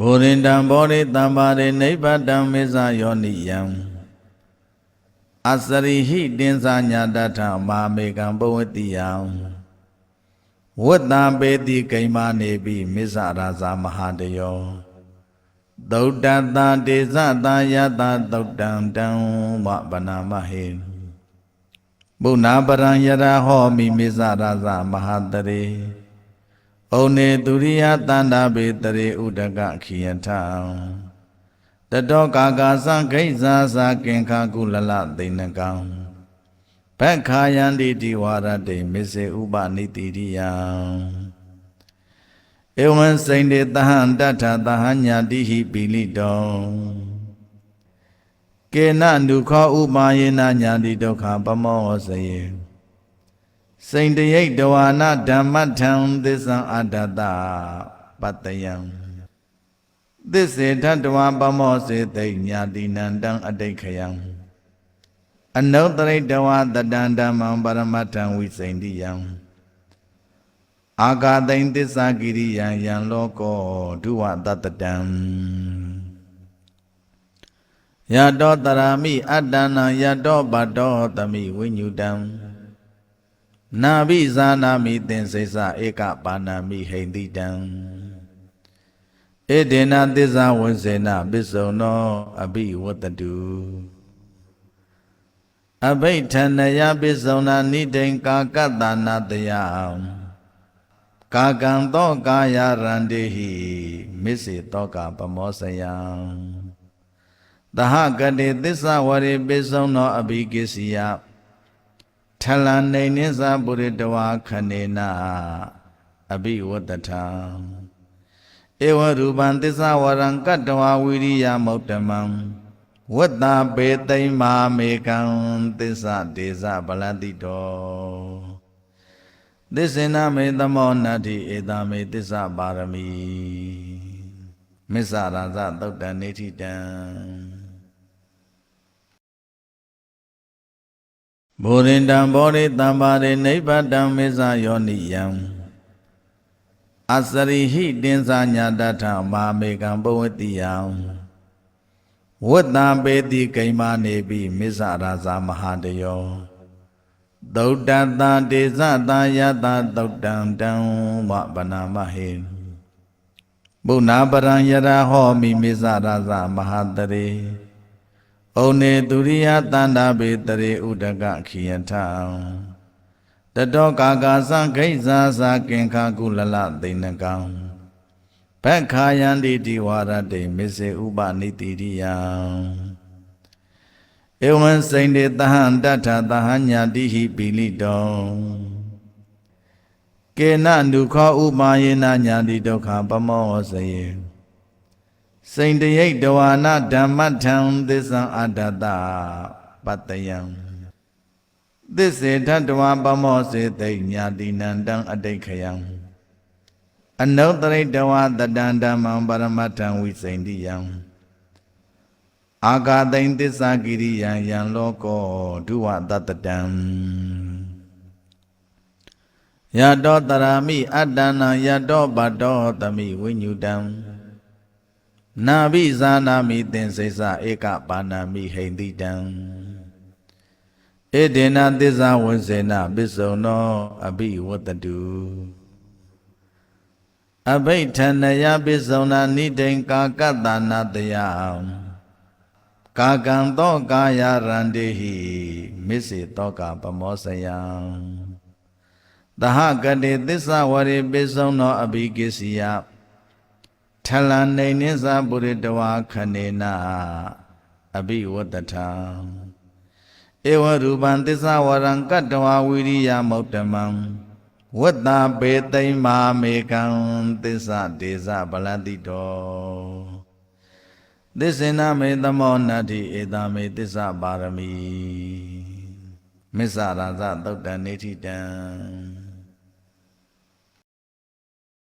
ဘောရင်တံဘောရိတံပါရိနိဗ္ဗတံမေဇယောနိယံအစရိဟိတင်္စညာတထမာမေကံပဝတိယံဝတ္တံပေတိကိမ္မာနေပိမစ္ဆရာဇာမဟာတယောသုတ်တတတေဇတာယတသုတ်တံတံဝဗနာမဟေဘုနာပရံယရဟောမိမစ္ဆရာဇာမဟာတရေ ဩနေသူရိယတန္တာဘေတရေဥဒကခိယထံတတောကာကာသံခိဇာသာကင်္ခာကုလလသိဏကံဘက္ခာယန္တိတိဝရတေမစ္စေဥပနိတိရိယံဧဝံစိန်တေတဟံတထသဟညာတိဟိပိလိတောကေနနုခောဥပါယေနညာတိဒုက္ခပမောစယေ စိန်တရိတ်တဝါနာဓမ္မထံသစ္ဆံအတ္တတပတ္တယံသစ္စေထတဝါပမောစေသိညာတိနန္တံအတိတ်ခယံအနုတ္တရိတဝါတတံဓမ္မံပရမတ္ထံဝိစိန်တိယံအာဂာသိန်သစ္စာကိရိယံယံလောကောဒုဝတတတံယတောတရာမိအတ္တနာယတောဘတောတမိဝိညုတံ နာဘိဇာနာမိသင်္စိစဧကပါဏာမိဟိန္တိတံဧဒေနသစ္စာဝဇေနပစ္စုံနောအဘိဝတတုအဘိဌနယပစ္စုံနာနိတိန်ကာကတ္တနာတယကာကံသောကာယရန္တေဟိမစ္စေတောကပမောစယံသဟကတိသစ္စာဝရေပစ္စုံနောအဘိကိစီယ ထလန်နေနိသပုရိတဝါခနေနာအဘိဝတ္တထံဧဝရူပံသစ္စာဝရံကတ္တဝါဝိရိယမௌတ္တမံဝတ္တာပေသိမ္မာမေကံသစ္စာဒေဇဗလတိတောသစ္စေနမေသမောနတ္ထိဧတမေသစ္စာပါရမီမစ္ဆရာဇသုတ်တန်နေတိတံ ဘောရင်တံဘောရိတံပါရိနိဗ္ဗတံမေဇယောနိယံအစရိဟိတင်္စညာတထမာမေကံပဝတိယံဝတ္တံပေတိကိမ္မာနေပိမစ္ဆရာဇာမဟာတယောသုတ်တတတေဇတာယတသုတ်တံတံဝဗနာမဟေဘုနာပရံယရဟောမိမစ္ဆရာဇာမဟာတရေ ဩနေသူရိယတန္တာဘေတရေဥဒကခိယထံတတောကာကာသံခိဇာသာကင်္ခာကုလလသိဏကံဘက္ခာယန္တိတိဝရတေမစ္စေဥပနိတိရိယံဧဝံစိန်တေတဟံတထသဟညာတိဟိပိလိတောကေနနုခောဥပါယေနညာတိဒုက္ခပမောစယေ စိန်တရိတ်တဝါနာဓမ္မထံသစ္ဆံအတ္တတပတ္တယံသစ္စေထတဝါပမောစေသိညာတိနန္တံအတိတ်ခယံအနုတ္တရိတဝါတတံဓမ္မံပရမတ္ထံဝိစိန်တိယံအာဂာသိန်သစ္စာကိရိယံယံလောကောဒုဝတတတံယတောတရာမိအတ္တနာယတောဘတောတမိဝိညုတံ နာဘိဇာနာမိသင်္စိစဧကပါဏာမိဟိန္တိတံဧဒေနသစ္စာဝဇေနပစ္စုံနောအဘိဝတတုအဘိဌနယပစ္စုံနာနိတိန်ကာကတ္တနာတယကာကံသောကာယရန္တေဟိမစ္စေတောကပမောစယံသဟကတိသစ္စာဝရေပစ္စုံနောအဘိကိစီယ ထလန်နေနိသပုရိတဝါခနေနာအဘိဝတ္တထံဧဝရူပံသစ္စာဝရံကတ္တဝါဝိရိယမௌတ္တမံဝတ္တာပေသိမ္မာမေကံသစ္စာဒေဇဗလတိတောသစ္စေနမေသမောနတ္ထိဧတမေသစ္စာပါရမီမစ္ဆရာဇသုတ်တန်နေတိတံ